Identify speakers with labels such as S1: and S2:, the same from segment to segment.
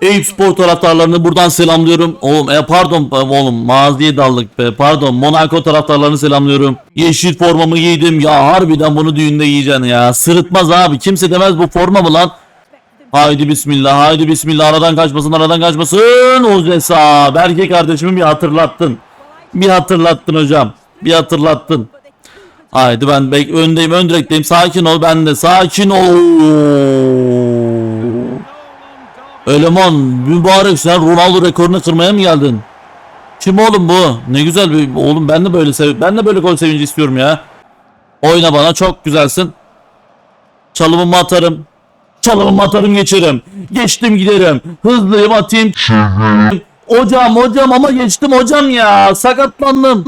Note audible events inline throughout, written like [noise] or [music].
S1: Eyüp Spor taraftarlarını buradan selamlıyorum. Oğlum e, pardon e, oğlum maziye daldık be pardon Monaco taraftarlarını selamlıyorum. Yeşil formamı giydim ya harbiden bunu düğünde giyeceksin ya. Sırıtmaz abi kimse demez bu forma mı lan? Haydi bismillah haydi bismillah aradan kaçmasın aradan kaçmasın. Ozesa Berke kardeşimi bir hatırlattın. Bir hatırlattın hocam. Bir hatırlattın. Haydi ben bek öndeyim ön direkteyim sakin ol ben de sakin ol. Eleman mübarek sen Ronaldo rekorunu kırmaya mı geldin? Kim oğlum bu? Ne güzel bir oğlum ben de böyle sev ben de böyle gol sevinci istiyorum ya. Oyna bana çok güzelsin. Çalımımı atarım. Çalımımı atarım geçerim. Geçtim giderim. Hızlıyım atayım. Hocam hocam ama geçtim hocam ya. Sakatlandım.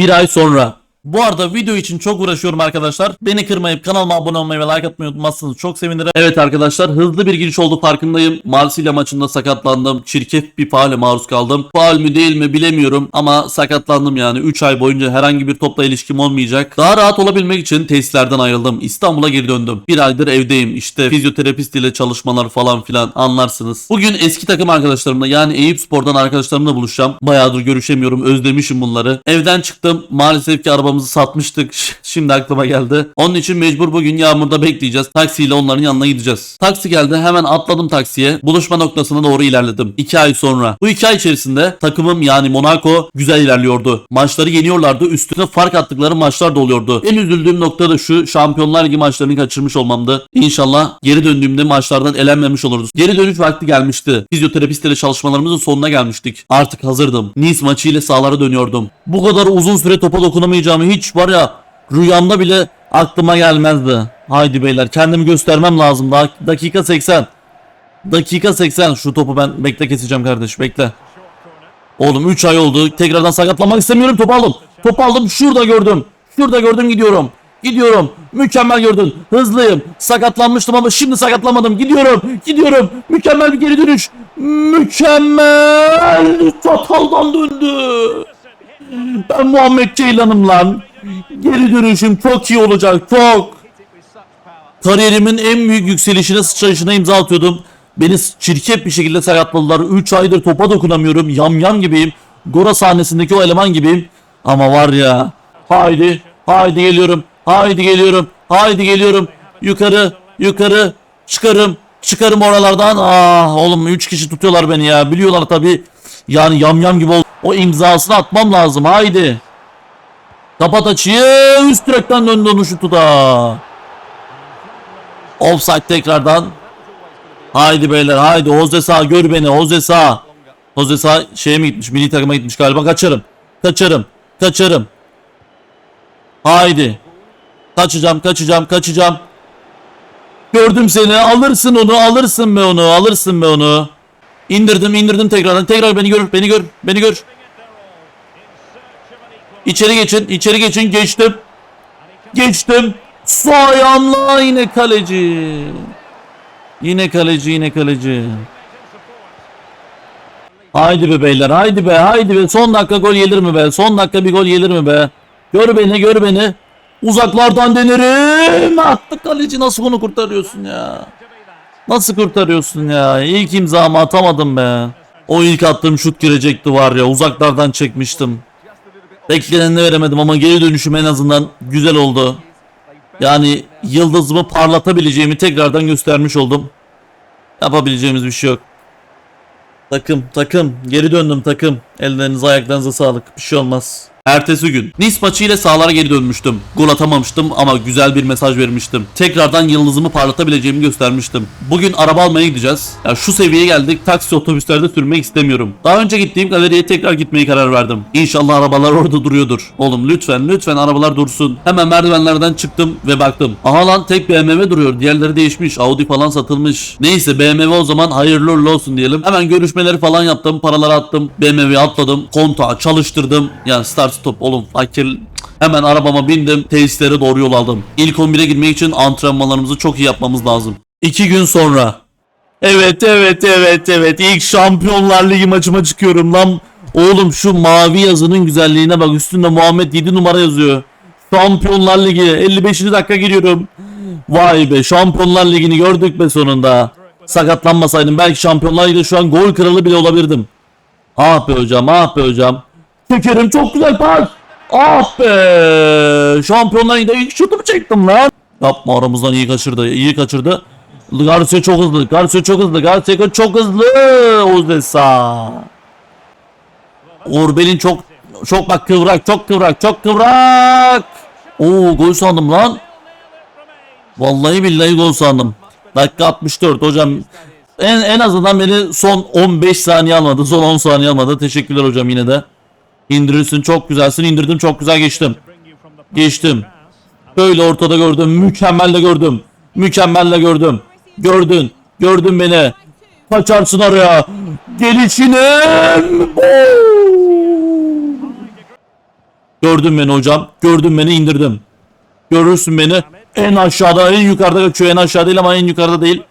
S1: Bir ay sonra. Bu arada video için çok uğraşıyorum arkadaşlar. Beni kırmayıp kanalıma abone olmayı ve like atmayı unutmazsanız çok sevinirim. Evet arkadaşlar hızlı bir giriş oldu farkındayım. Marsilya maçında sakatlandım. Çirkef bir faale maruz kaldım. Faal mi değil mi bilemiyorum ama sakatlandım yani. 3 ay boyunca herhangi bir topla ilişkim olmayacak. Daha rahat olabilmek için tesislerden ayrıldım. İstanbul'a geri döndüm. Bir aydır evdeyim. İşte fizyoterapist ile çalışmalar falan filan anlarsınız. Bugün eski takım arkadaşlarımla yani Eyüp Spor'dan arkadaşlarımla buluşacağım. Bayağıdır görüşemiyorum. Özlemişim bunları. Evden çıktım. Maalesef ki arabamızı satmıştık. Şimdi aklıma geldi. Onun için mecbur bugün yağmurda bekleyeceğiz. Taksiyle onların yanına gideceğiz. Taksi geldi. Hemen atladım taksiye. Buluşma noktasına doğru ilerledim. 2 ay sonra. Bu 2 ay içerisinde takımım yani Monaco güzel ilerliyordu. Maçları yeniyorlardı. Üstüne fark attıkları maçlar da oluyordu. En üzüldüğüm nokta da şu. Şampiyonlar Ligi maçlarını kaçırmış olmamdı. İnşallah geri döndüğümde maçlardan elenmemiş oluruz. Geri dönüş vakti gelmişti. Fizyoterapist ile çalışmalarımızın sonuna gelmiştik. Artık hazırdım. Nice maçı ile sahalara dönüyordum. Bu kadar uzun süre topa dokunamayacağımı hiç var ya rüyamda bile aklıma gelmezdi. Haydi beyler kendimi göstermem lazım. Daha dakika 80. Dakika 80. Şu topu ben bekle keseceğim kardeş bekle. Oğlum 3 ay oldu. Tekrardan sakatlanmak istemiyorum. Topu aldım. Topu aldım. Şurada gördüm. Şurada gördüm gidiyorum. Gidiyorum. Mükemmel gördün. Hızlıyım. Sakatlanmıştım ama şimdi sakatlanmadım. Gidiyorum. Gidiyorum. Mükemmel bir geri dönüş. Mükemmel. Çataldan döndü. Ben Muhammed Ceylan'ım lan. Geri dönüşüm çok iyi olacak. Çok. Kariyerimin en büyük yükselişine sıçrayışına imza atıyordum. Beni çirkef bir şekilde sakatladılar. 3 aydır topa dokunamıyorum. Yam yam gibiyim. Gora sahnesindeki o eleman gibiyim. Ama var ya. Haydi. Haydi geliyorum. Haydi geliyorum. Haydi geliyorum. Yukarı. Yukarı. Çıkarım. Çıkarım oralardan. Ah oğlum 3 kişi tutuyorlar beni ya. Biliyorlar tabi. Yani yam yam gibi ol. O imzasını atmam lazım. Haydi. Kapat açıyı. Üst direkten döndü onu şutu da. Offside tekrardan. Haydi beyler haydi. Jose Sağ gör beni. Jose Sağ. Jose Sağ şeye mi gitmiş? Milli takıma gitmiş galiba. Kaçarım. Kaçarım. Kaçarım. Haydi. Kaçacağım kaçacağım kaçacağım. Gördüm seni. Alırsın onu. Alırsın be onu. Alırsın be onu. İndirdim indirdim tekrardan. Tekrar beni gör. Beni gör. Beni gör. İçeri geçin. içeri geçin. Geçtim. Geçtim. Su ayağımla yine kaleci. Yine kaleci yine kaleci. Haydi be beyler haydi be haydi be son dakika gol gelir mi be son dakika bir gol gelir mi be Gör beni gör beni Uzaklardan denerim attı kaleci nasıl bunu kurtarıyorsun ya Nasıl kurtarıyorsun ya İlk imzamı atamadım be O ilk attığım şut girecekti var ya uzaklardan çekmiştim Bekleneni veremedim ama geri dönüşüm en azından güzel oldu yani yıldızımı parlatabileceğimi tekrardan göstermiş oldum. Yapabileceğimiz bir şey yok. Takım takım geri döndüm takım. Ellerinize ayaklarınıza sağlık. Bir şey olmaz. Ertesi gün Nice maçı ile sahalara geri dönmüştüm. Gol atamamıştım ama güzel bir mesaj vermiştim. Tekrardan yıldızımı parlatabileceğimi göstermiştim. Bugün araba almaya gideceğiz. Ya şu seviyeye geldik. Taksi otobüslerde sürmek istemiyorum. Daha önce gittiğim galeriye tekrar gitmeyi karar verdim. İnşallah arabalar orada duruyordur. Oğlum lütfen lütfen arabalar dursun. Hemen merdivenlerden çıktım ve baktım. Aha lan tek BMW duruyor. Diğerleri değişmiş. Audi falan satılmış. Neyse BMW o zaman hayırlı uğurlu olsun diyelim. Hemen görüşmeleri falan yaptım. Paraları attım. BMW'ye atladım. Kontağı çalıştırdım. Yani start stop oğlum fakir Hemen arabama bindim, tesislere doğru yol aldım. İlk 11'e girmek için antrenmanlarımızı çok iyi yapmamız lazım. İki gün sonra. Evet evet evet evet ilk Şampiyonlar Ligi maçıma çıkıyorum lan. Oğlum şu mavi yazının güzelliğine bak üstünde Muhammed 7 numara yazıyor. Şampiyonlar Ligi 55. dakika giriyorum. Vay be Şampiyonlar Ligi'ni gördük be sonunda. Sakatlanmasaydım belki Şampiyonlar Ligi'de şu an gol kralı bile olabilirdim. Ah be hocam ah be hocam. Çekerim çok güzel pas. Ah be. Şampiyonlar Ligi'de ilk şutumu çektim lan. Yapma aramızdan iyi kaçırdı iyi kaçırdı. Garcia çok hızlı. Garcia çok hızlı. Garcia çok hızlı. Ozesa. Orbel'in çok çok bak kıvrak, çok kıvrak, çok kıvrak. Oo gol sandım lan. Vallahi billahi gol sandım. Dakika 64 hocam. En en azından beni son 15 saniye almadı. Son 10 saniye almadı. Teşekkürler hocam yine de. İndirirsin çok güzelsin. indirdim çok güzel geçtim. Geçtim. Böyle ortada gördüm. Mükemmel de gördüm. Mükemmel de gördüm. Gördün. Gördün beni. Kaçarsın oraya. Gelişinin. Gördün beni hocam. Gördün beni indirdim. Görürsün beni. En aşağıda en yukarıda kaçıyor. En aşağı değil ama en yukarıda değil.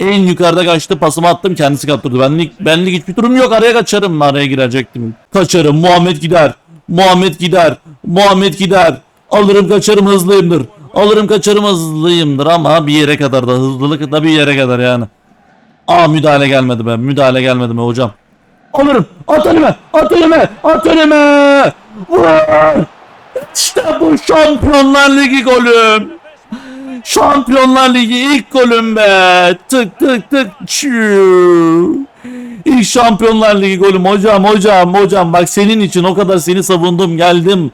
S1: En yukarıda kaçtı pasımı attım kendisi kaptırdı. Benlik, benlik hiçbir durum yok araya kaçarım araya girecektim. Kaçarım Muhammed gider. Muhammed gider. Muhammed gider. Alırım kaçarım hızlıyımdır. Alırım kaçarım hızlıyımdır ama bir yere kadar da hızlılık da bir yere kadar yani. Aa müdahale gelmedi be müdahale gelmedi be hocam. Alırım at önüme at önüme at önüme. İşte bu Şampiyonlar Ligi golüm. Şampiyonlar Ligi ilk golüm be. Tık tık tık. Çiu. İlk Şampiyonlar Ligi golüm hocam hocam hocam bak senin için o kadar seni savundum geldim.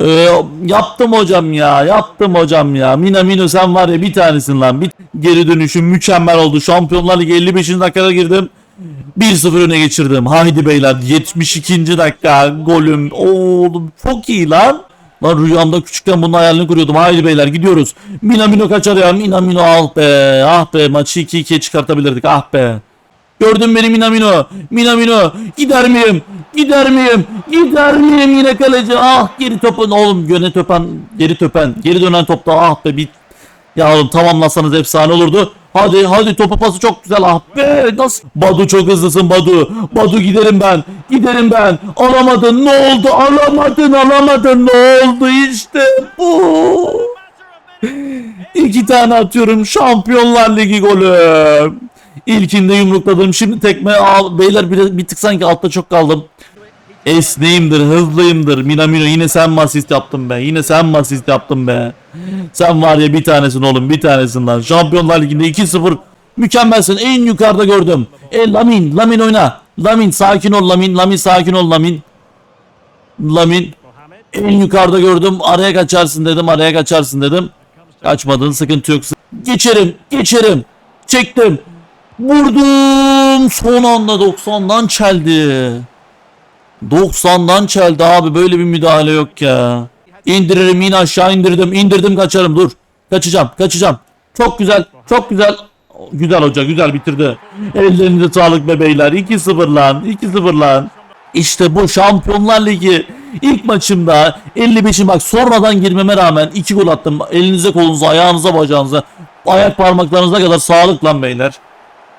S1: Ee, yaptım hocam ya yaptım hocam ya. Mina Mino sen var ya bir tanesin lan. Bir geri dönüşüm mükemmel oldu. Şampiyonlar Ligi 55. dakikada girdim. 1-0 öne geçirdim. Haydi beyler 72. dakika golüm. Oğlum çok iyi lan. Lan rüyamda küçükken bunun hayalini kuruyordum. Haydi beyler gidiyoruz. Minamino kaçar ya. Minamino ah be. Ah be maçı 2-2'ye çıkartabilirdik. Ah be. Gördün beni Minamino. Minamino. Gider miyim? Gider miyim? Gider miyim yine kaleci? Ah geri topu. Oğlum göne töpen. Geri töpen. Geri dönen topta. Ah be bit. Ya oğlum tamamlasanız efsane olurdu. Hadi hadi topu pası çok güzel ah be nasıl? Badu çok hızlısın Badu. Badu giderim ben. Giderim ben. Alamadın ne oldu? Alamadın alamadın ne oldu işte bu. İki tane atıyorum Şampiyonlar Ligi golü. İlkinde yumrukladım şimdi tekme al. Beyler bir, bir tık sanki altta çok kaldım. Esneyimdir, hızlıyımdır. Minamino yine sen mi asist yaptın be? Yine sen mi asist yaptın be? Sen var ya bir tanesin oğlum bir tanesin lan. Şampiyonlar Ligi'nde 2-0 mükemmelsin. En yukarıda gördüm. E Lamin, Lamin oyna. Lamin sakin ol Lamin, Lamin sakin ol Lamin. Lamin en yukarıda gördüm. Araya kaçarsın dedim, araya kaçarsın dedim. Kaçmadın, sıkıntı yok. Geçerim, geçerim. Çektim. Vurdum. Son anda 90'dan çeldi. 90'dan çeldi abi böyle bir müdahale yok ya. İndiririm yine aşağı indirdim. indirdim kaçarım dur. Kaçacağım kaçacağım. Çok güzel çok güzel. Güzel hoca güzel bitirdi. Ellerinize sağlık bebeyler. 2-0 lan 2-0 lan. İşte bu Şampiyonlar Ligi ilk maçımda 55'im bak sonradan girmeme rağmen 2 gol attım. Elinize kolunuza ayağınıza bacağınıza ayak parmaklarınıza kadar sağlık lan beyler.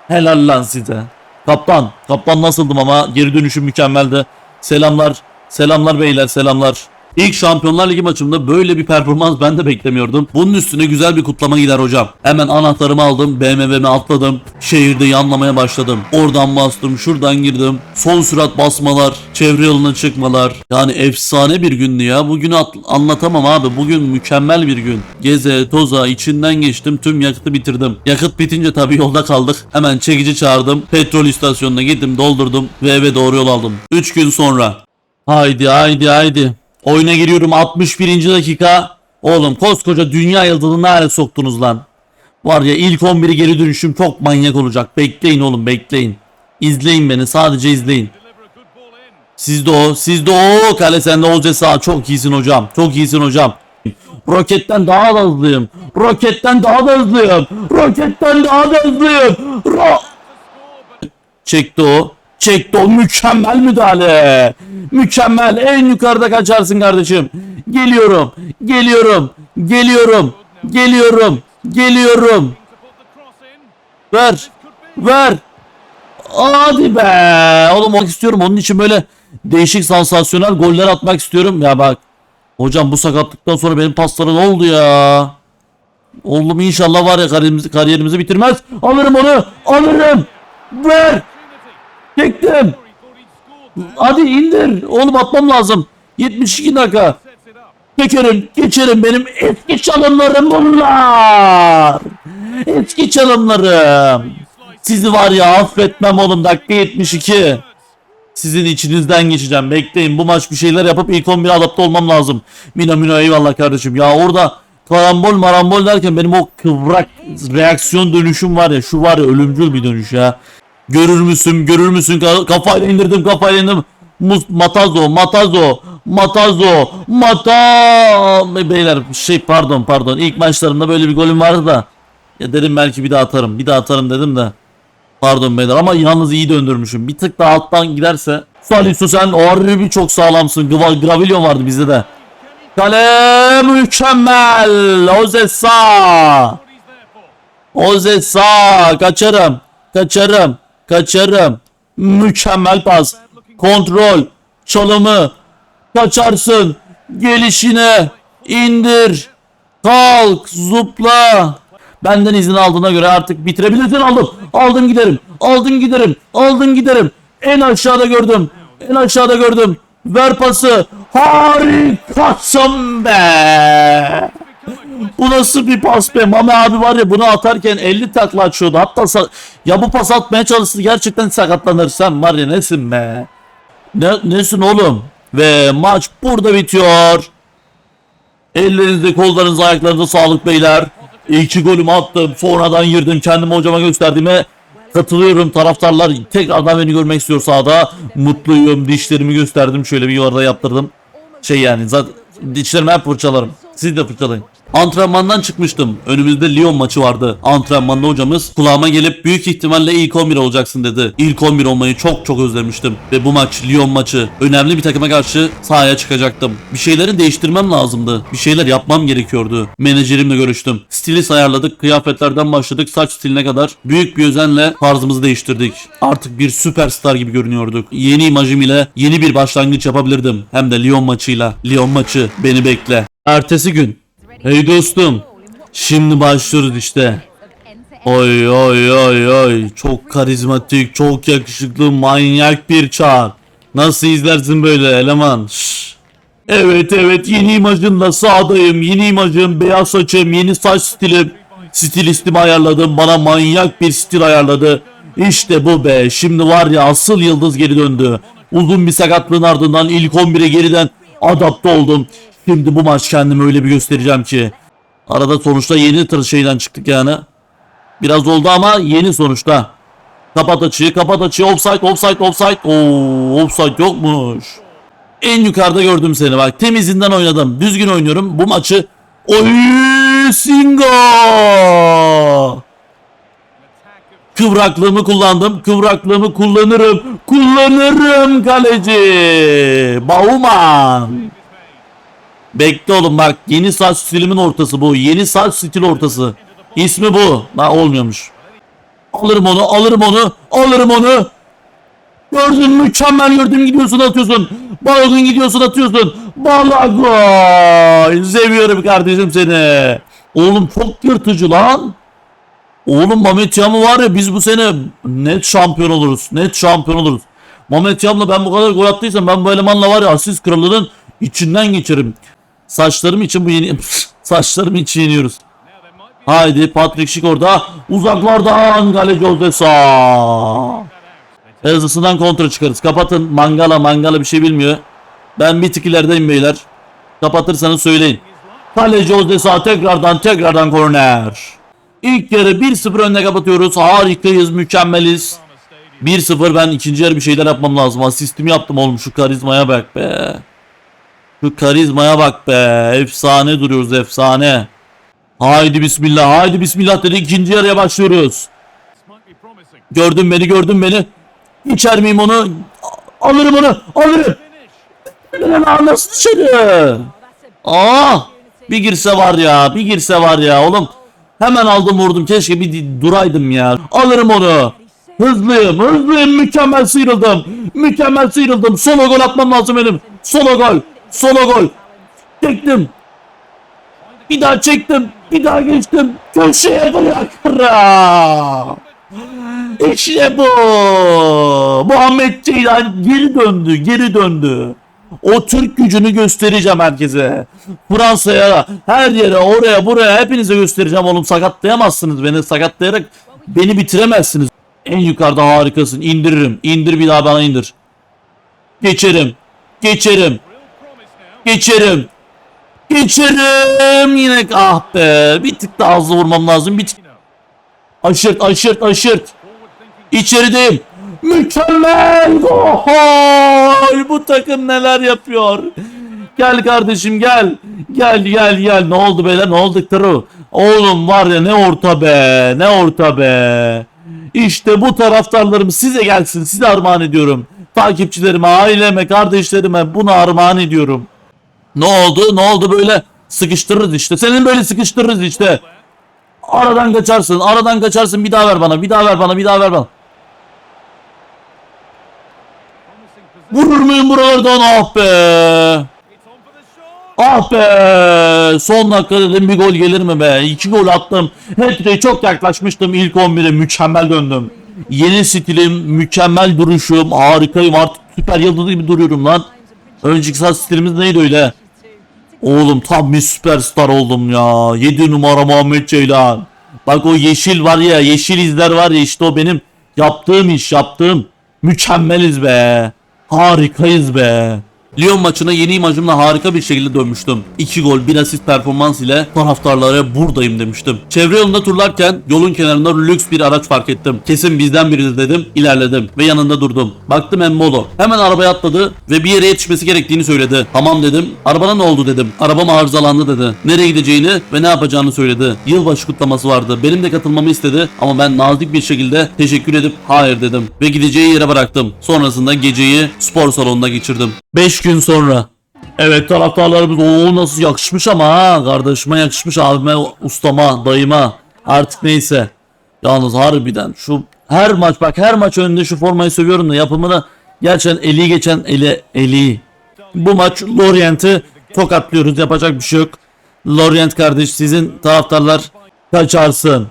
S1: Helal lan size. Kaptan. Kaptan nasıldım ama geri dönüşüm mükemmeldi. Selamlar. Selamlar beyler selamlar. İlk Şampiyonlar Ligi maçımda böyle bir performans ben de beklemiyordum. Bunun üstüne güzel bir kutlama gider hocam. Hemen anahtarımı aldım, BMW'me atladım. Şehirde yanlamaya başladım. Oradan bastım, şuradan girdim. Son sürat basmalar, çevre yoluna çıkmalar. Yani efsane bir gündü ya. Bugünü at- anlatamam abi. Bugün mükemmel bir gün. Geze, toza, içinden geçtim. Tüm yakıtı bitirdim. Yakıt bitince tabii yolda kaldık. Hemen çekici çağırdım. Petrol istasyonuna gittim, doldurdum ve eve doğru yol aldım. 3 gün sonra. Haydi haydi haydi. Oyuna giriyorum 61. dakika. Oğlum koskoca dünya yıldızını hale soktunuz lan. Var ya ilk 11'i geri dönüşüm çok manyak olacak. Bekleyin oğlum bekleyin. İzleyin beni sadece izleyin. Sizde o sizde o kale sende Olca sağ çok iyisin hocam. Çok iyisin hocam. Roketten daha da hızlıyım. Roketten daha da hızlıyım. Roketten daha da hızlıyım. Ro Çekti o. Çekti o mükemmel müdahale. Mükemmel. En yukarıda kaçarsın kardeşim. Geliyorum. Geliyorum. Geliyorum. Geliyorum. Geliyorum. Ver. Ver. Hadi be. Oğlum olmak istiyorum. Onun için böyle değişik sansasyonel goller atmak istiyorum. Ya bak. Hocam bu sakatlıktan sonra benim paslara ne oldu ya? Oğlum inşallah var ya kariyerimizi, kariyerimizi bitirmez. Alırım onu. Alırım. Ver. Çektim. Hadi indir. Oğlum atmam lazım. 72 dakika. Geçerim, geçerim benim eski çalımlarım bunlar. Eski çalımlarım. Sizi var ya affetmem oğlum dakika 72. Sizin içinizden geçeceğim. Bekleyin bu maç bir şeyler yapıp ilk 11'e adapte olmam lazım. Mino Mino eyvallah kardeşim. Ya orada karambol marambol derken benim o kıvrak reaksiyon dönüşüm var ya şu var ya ölümcül bir dönüş ya. Görür müsün görür müsün Ka- kafayla indirdim kafayla indirdim. Mus Matazo Matazo Matazo Mata Beyler şey pardon pardon ilk maçlarımda böyle bir golüm vardı da ya dedim belki bir daha atarım bir daha atarım dedim de Pardon beyler ama yalnız iyi döndürmüşüm. Bir tık daha alttan giderse. Salisu sen harbi çok sağlamsın. Gra Gravillion vardı bizde de. Kale mükemmel. Ozesa. Ozesa. Kaçarım. Kaçarım. Kaçarım. Mükemmel pas. Kontrol. Çalımı. Kaçarsın. Gelişine. indir. Kalk. Zupla. Benden izin aldığına göre artık bitirebilirsin aldım. Aldım giderim. Aldım giderim. Aldım giderim. En aşağıda gördüm. En aşağıda gördüm. Ver pası. Harikasın be. Bu nasıl bir pas be? Mame abi var ya bunu atarken 50 takla açıyordu. Hatta ya bu pas atmaya çalıştı. Gerçekten sakatlanır. Sen var ya nesin be? Ne, nesin oğlum? Ve maç burada bitiyor. Ellerinizde, kollarınızda, ayaklarınıza sağlık beyler. İki golümü attım. Sonradan girdim. Kendimi hocama gösterdiğime katılıyorum. Taraftarlar tekrardan beni görmek istiyor sahada. Mutluyum. Dişlerimi gösterdim. Şöyle bir yuvarda yaptırdım. Şey yani zaten dişlerimi hep fırçalarım. Siz de fırçalayın. Antrenmandan çıkmıştım. Önümüzde Lyon maçı vardı. Antrenmanda hocamız kulağıma gelip büyük ihtimalle ilk 11 olacaksın dedi. İlk 11 olmayı çok çok özlemiştim. Ve bu maç Lyon maçı. Önemli bir takıma karşı sahaya çıkacaktım. Bir şeyleri değiştirmem lazımdı. Bir şeyler yapmam gerekiyordu. Menajerimle görüştüm. Stilist ayarladık. Kıyafetlerden başladık. Saç stiline kadar. Büyük bir özenle tarzımızı değiştirdik. Artık bir süperstar gibi görünüyorduk. Yeni imajım ile yeni bir başlangıç yapabilirdim. Hem de Lyon maçıyla. Lyon maçı beni bekle. Ertesi gün. Hey dostum. Şimdi başlıyoruz işte. Oy oy oy oy. Çok karizmatik, çok yakışıklı, manyak bir çağ. Nasıl izlersin böyle eleman? Şşş. Evet evet yeni imajımla sağdayım. Yeni imajım, beyaz saçım, yeni saç stilim. Stilistimi ayarladım. Bana manyak bir stil ayarladı. İşte bu be. Şimdi var ya asıl yıldız geri döndü. Uzun bir sakatlığın ardından ilk 11'e geriden adapte oldum. Şimdi bu maç kendimi öyle bir göstereceğim ki. Arada sonuçta yeni tır şeyden çıktık yani. Biraz oldu ama yeni sonuçta. Kapat açıyı, kapat açıyı. Offside, offside, offside. Oo, offside yokmuş. En yukarıda gördüm seni bak. Temizinden oynadım. Düzgün oynuyorum. Bu maçı Oy Singo! Kıvraklığımı kullandım. Kıvraklığımı kullanırım. Kullanırım kaleci. Bauman. Bekle oğlum bak. Yeni saç stilimin ortası bu. Yeni saç stil ortası. İsmi bu. Ha olmuyormuş. Alırım onu, alırım onu, alırım onu. Gördün mükemmel gördüm gidiyorsun atıyorsun. Balogun gidiyorsun atıyorsun. Balogun. Seviyorum kardeşim seni. Oğlum çok yırtıcı lan. Oğlum Mehmet Yam'ı var ya biz bu sene net şampiyon oluruz. Net şampiyon oluruz. Mehmet Yam'la ben bu kadar gol attıysam ben bu elemanla var ya asist kralının içinden geçerim. Saçlarım için bu yeni [laughs] saçlarım için yeniyoruz. Haydi Patrick Schick orada uzaklardan kaleci Odessa. Hızlısından kontra çıkarız. Kapatın mangala mangala bir şey bilmiyor. Ben bir tık ilerideyim beyler. Kapatırsanız söyleyin. Kaleci Odessa tekrardan tekrardan korner. İlk yarı 1-0 önüne kapatıyoruz. Harikayız, mükemmeliz. 1-0 ben ikinci yarı bir şeyler yapmam lazım. Asistimi yaptım oğlum şu karizmaya bak be. Şu karizmaya bak be. Efsane duruyoruz efsane. Haydi bismillah haydi bismillah dedi ikinci yarıya başlıyoruz. Gördün beni gördün beni. İçer miyim onu? Alırım onu alırım. Nasıl dışarı? Aa bir girse var ya bir girse var ya oğlum. Hemen aldım vurdum keşke bir duraydım ya. Alırım onu. Hızlıyım, hızlıyım, mükemmel sıyrıldım. Mükemmel sıyrıldım. Solo gol atmam lazım benim. Solo gol, solo gol. Çektim. Bir daha çektim. Bir daha geçtim. Köşeye bırakırım. İşte bu. Muhammed Ceylan geri döndü, geri döndü. O Türk gücünü göstereceğim herkese. Fransa'ya, her yere, oraya, buraya hepinize göstereceğim oğlum. Sakatlayamazsınız beni. Sakatlayarak beni bitiremezsiniz. En yukarıda harikasın. İndiririm. İndir bir daha bana indir. Geçerim. Geçerim. Geçerim. Geçerim. Yine ah be. Bir tık daha hızlı vurmam lazım. Bir tık. Aşırt, aşırt, aşırt. İçerideyim. Mükemmel gol. Bu takım neler yapıyor? Gel kardeşim gel. Gel gel gel. Ne oldu beyler? Ne oldu Tırı? Oğlum var ya ne orta be. Ne orta be. İşte bu taraftarlarım size gelsin. Size armağan ediyorum. Takipçilerime, aileme, kardeşlerime bunu armağan ediyorum. Ne oldu? Ne oldu böyle? Sıkıştırırız işte. Senin böyle sıkıştırırız işte. Aradan kaçarsın. Aradan kaçarsın. Bir daha ver bana. Bir daha ver bana. Bir daha ver bana. Vurur muyum buralardan? Ah be. Ah be. Son dakika dedim bir gol gelir mi be? İki gol attım. Hat-trick'e çok yaklaşmıştım. İlk 11'e mükemmel döndüm. Yeni stilim, mükemmel duruşum, harikayım. Artık süper yıldız gibi duruyorum lan. Önceki saat stilimiz neydi öyle? Oğlum tam bir süperstar oldum ya. 7 numara Muhammed Ceylan. Bak o yeşil var ya, yeşil izler var ya işte o benim yaptığım iş, yaptığım. Mükemmeliz be. Harikayız be. Lyon maçına yeni imajımla harika bir şekilde dönmüştüm. 2 gol, 1 asist performans ile taraftarlara buradayım demiştim. Çevre yolunda turlarken yolun kenarında lüks bir araç fark ettim. Kesin bizden biridir dedim, ilerledim ve yanında durdum. Baktım Embolo. Hemen arabaya atladı ve bir yere yetişmesi gerektiğini söyledi. Tamam dedim. Arabana ne oldu dedim. Arabam arızalandı dedi. Nereye gideceğini ve ne yapacağını söyledi. Yılbaşı kutlaması vardı. Benim de katılmamı istedi ama ben nazik bir şekilde teşekkür edip hayır dedim. Ve gideceği yere bıraktım. Sonrasında geceyi spor salonunda geçirdim. 5 gün sonra. Evet taraftarlarımız o nasıl yakışmış ama ha kardeşime yakışmış abime ustama dayıma artık neyse. Yalnız harbiden şu her maç bak her maç önünde şu formayı seviyorum da yapımını gerçekten eli geçen eli eli. Bu maç Lorient'i tokatlıyoruz yapacak bir şey yok. Lorient kardeş sizin taraftarlar kaçarsın.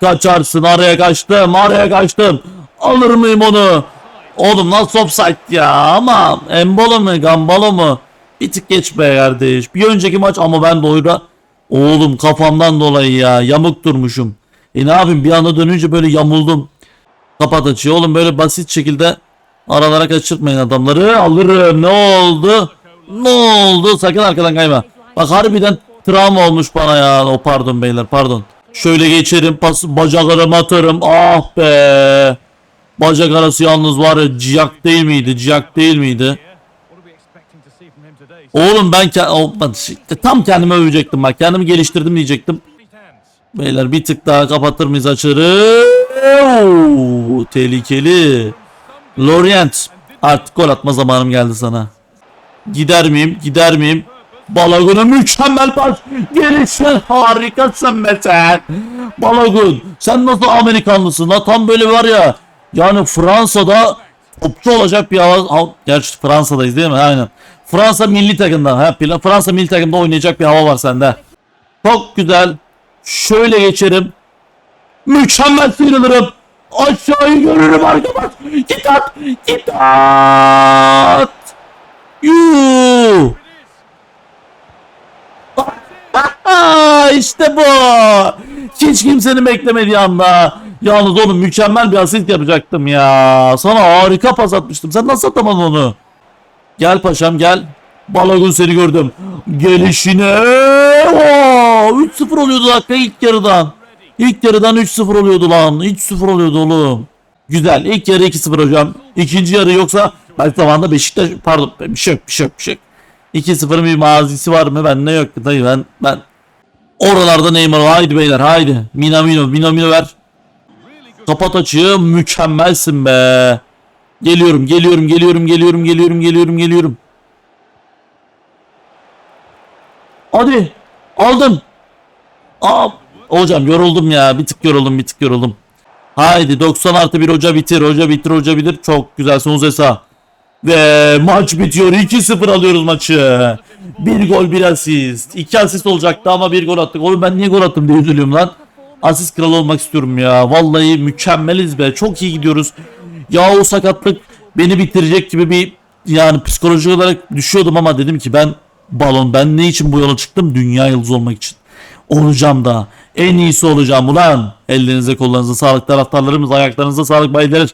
S1: Kaçarsın araya kaçtım araya kaçtım. Alır mıyım onu? Oğlum nasıl offside ya ama Embolo mu Gambalo mu? Bir tık geç be kardeş. Bir önceki maç ama ben doyura Oğlum kafamdan dolayı ya yamuk durmuşum. E ne yapayım bir anda dönünce böyle yamuldum. Kapat açıyor. Oğlum böyle basit şekilde aralara kaçırtmayın adamları. Alırım. Ne oldu? Ne oldu? Sakın arkadan kayma. Bak harbiden travma olmuş bana ya. O pardon beyler pardon. Şöyle geçerim pas bacaklarımı atarım. Ah be. Bacak arası yalnız var ya ciyak değil miydi? Ciyak değil miydi? Oğlum ben, ke- işte tam kendime övecektim bak. Kendimi geliştirdim diyecektim. Beyler bir tık daha kapatır mıyız açarı? Tehlikeli. Lorient artık gol atma zamanım geldi sana. Gider miyim? Gider miyim? Balagun'a mükemmel pas. Gelişin harikasın Mete. Balagun sen nasıl Amerikanlısın la tam böyle var ya. Yani Fransa'da topçu olacak bir hava. Ha, Gerçi Fransa'dayız değil mi? Aynen. Fransa milli takımda. Ha, Fransa milli takımda oynayacak bir hava var sende. Çok güzel. Şöyle geçerim. Mükemmel sıyrılırım. Aşağıyı görürüm arkadaş. Git at. Git at. Yuh. işte bu. Hiç kimsenin beklemediği anda. Yalnız oğlum mükemmel bir asist yapacaktım ya. Sana harika pas atmıştım. Sen nasıl atamadın onu? Gel paşam gel. Balagun seni gördüm. Gelişine. Oo, 3-0 oluyordu dakika ilk yarıdan. İlk yarıdan 3-0 oluyordu lan. 3-0 oluyordu oğlum. Güzel. İlk yarı 2-0 hocam. İkinci yarı yoksa belki zamanında Beşiktaş pardon bir şey yok bir şey bir şey yok. 2-0'ın bir mazisi var mı? Bende yok. Dayı ben ben oralarda Neymar haydi beyler haydi. Minamino Minamino ver. Kapat açığı mükemmelsin be. Geliyorum geliyorum geliyorum geliyorum geliyorum geliyorum geliyorum. Hadi aldım. Aa, hocam yoruldum ya bir tık yoruldum bir tık yoruldum. Haydi 90 artı 1 hoca bitir. Hoca bitir hoca bitir. Çok güzelsin Uzesa. Ve maç bitiyor. 2-0 alıyoruz maçı. Bir gol bir asist. İki asist olacaktı ama bir gol attık. Oğlum ben niye gol attım diye üzülüyorum lan. Asist kralı olmak istiyorum ya. Vallahi mükemmeliz be. Çok iyi gidiyoruz. Ya o sakatlık beni bitirecek gibi bir yani psikolojik olarak düşüyordum ama dedim ki ben balon ben ne için bu yola çıktım? Dünya yıldızı olmak için. Olacağım da. En iyisi olacağım ulan. Ellerinize kollarınıza sağlık taraftarlarımız ayaklarınıza sağlık baylar.